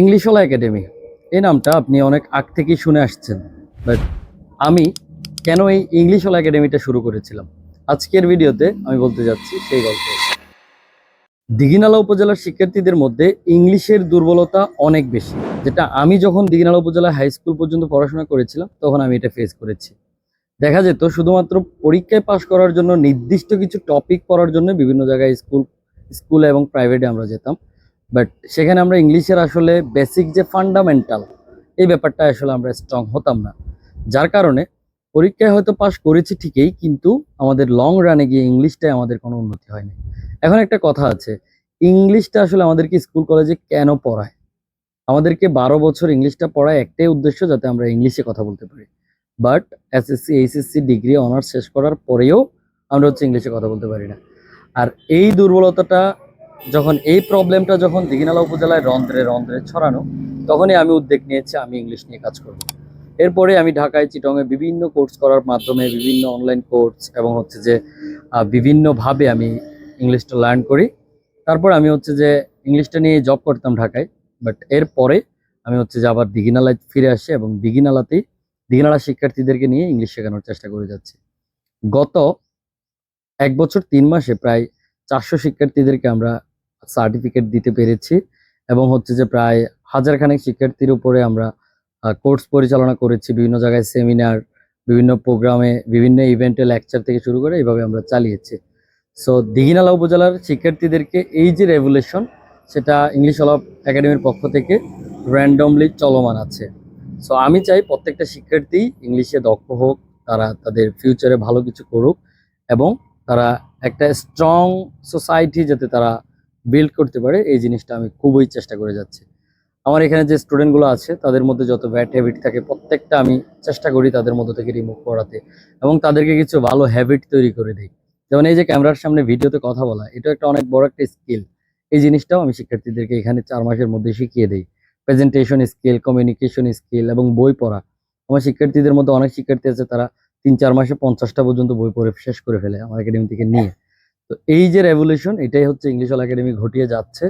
ইংলিশওয়ালা academy. এই নামটা আপনি অনেক আগ থেকেই শুনে আসছেন। বাট আমি কেন এই ইংলিশওয়ালা একাডেমিটা শুরু করেছিলাম? আজকের ভিডিওতে আমি বলতে যাচ্ছি সেই গল্প। দিঘিনালা উপজেলার শিক্ষার্থীদের মধ্যে ইংলিশের দুর্বলতা অনেক বেশি। যেটা আমি যখন দিঘিনালা উপজেলা হাই স্কুল পর্যন্ত পড়াশোনা করেছিলাম, তখন আমি এটা ফেস করেছি। দেখা যেত শুধুমাত্র পরীক্ষায় পাশ করার জন্য নির্দিষ্ট কিছু টপিক পড়ার জন্য বিভিন্ন জায়গায় স্কুল, স্কুলে এবং প্রাইভেটে আমরা যেতাম। বাট সেখানে আমরা ইংলিশের আসলে বেসিক যে ফান্ডামেন্টাল এই ব্যাপারটা আসলে আমরা স্ট্রং হতাম না। যার কারণে পরীক্ষায় হয়তো পাশ করেছি ঠিকই, কিন্তু আমাদের লং রানে গিয়ে ইংলিশটায় আমাদের কোনো উন্নতি হয়নি। এখন একটা কথা আছে, ইংলিশটা আসলে আমাদেরকে স্কুল কলেজে কেন পড়ায়? আমাদেরকে বারো বছর ইংলিশটা পড়ায় একটাই উদ্দেশ্য যাতে আমরা ইংলিশে কথা বলতে পারি। But SSC HSC degree honours শেষ করার পরেও আমরা হচ্ছে ইংলিশে কথা বলতে পারি না। আর এই দুর্বলতাটা যখন এই প্রবলেমটা যখন দিঘিনালা উপজেলায় রন্ধ্রে রন্ধ্রে ছড়ানো, তখনই আমি উদ্যোগ নিয়েছি, আমি ইংলিশ নিয়ে কাজ করব। এরপরে আমি ঢাকায় চিটংয়ে বিভিন্ন কোর্স করার মাধ্যমে, বিভিন্ন অনলাইন কোর্স এবং হচ্ছে যে বিভিন্নভাবে আমি ইংলিশটা লার্ন করি। তারপর আমি হচ্ছে যে ইংলিশটা নিয়ে জব করতাম ঢাকায় বাট এরপরে আমি হচ্ছে যে আবার দিঘিনালায় ফিরে আসি এবং দিঘিনালাতেই, দিঘিনালা শিক্ষার্থীদেরকে নিয়ে ইংলিশ শেখানোর চেষ্টা করে যাচ্ছি। গত এক বছর তিন মাসে প্রায় চারশো শিক্ষার্থীদেরকে আমরা সার্টিফিকেট দিতে পেরেছি এবং হচ্ছে যে প্রায় হাজার খানেক শিক্ষার্থীর উপরে আমরা কোর্স পরিচালনা করেছি, বিভিন্ন জায়গায় সেমিনার বিভিন্ন প্রোগ্রামে বিভিন্ন ইভেন্টে লেকচার থেকে শুরু করে এইভাবে আমরা চালিয়েছি। সো দিঘিনালা উপজেলার শিক্ষার্থীদেরকে এই যে রেভুলেশন সেটা ইংলিশ অলপ একাডেমির পক্ষ থেকে র্যান্ডমলি চলমান আছে। সো আমি চাই প্রত্যেকটা শিক্ষার্থী ইংলিশে দক্ষ হোক, তারা তাদের ফিউচারে ভালো কিছু করুক এবং তারা একটা স্ট্রং সোসাইটি যাতে তারা বিল্ড করতে পারে, এই জিনিসটা আমি খুবই চেষ্টা করে যাচ্ছি। আমার এখানে যে স্টুডেন্টগুলো আছে, তাদের মধ্যে যত ব্যাড হ্যাবিট থাকে, প্রত্যেকটা আমি চেষ্টা করি তাদের মধ্যে থেকে রিমুভ করাতে এবং তাদেরকে কিছু ভালো হ্যাবিট তৈরি করে দিই। যেমন এই যে ক্যামেরার সামনে ভিডিওতে কথা বলা, এটা একটা অনেক বড় একটা স্কিল এই জিনিসটাও আমি শিক্ষার্থীদেরকে এখানে চার মাসের মধ্যে শিখিয়ে দিই। প্রেজেন্টেশন স্কিল কমিউনিকেশন স্কিল এবং বই পড়া। আমার শিক্ষার্থীদের মধ্যে অনেক শিক্ষার্থী আছে, তারা তিন চার মাসে পঞ্চাশটা পর্যন্ত বই পড়ে, শেষ করে ফেলে আমার একাডেমি থেকে নিয়ে। তো এই যে রেভলিউশন এটাই হচ্ছে ইংলিশ অল একাডেমি ঘটিয়ে যাচ্ছে।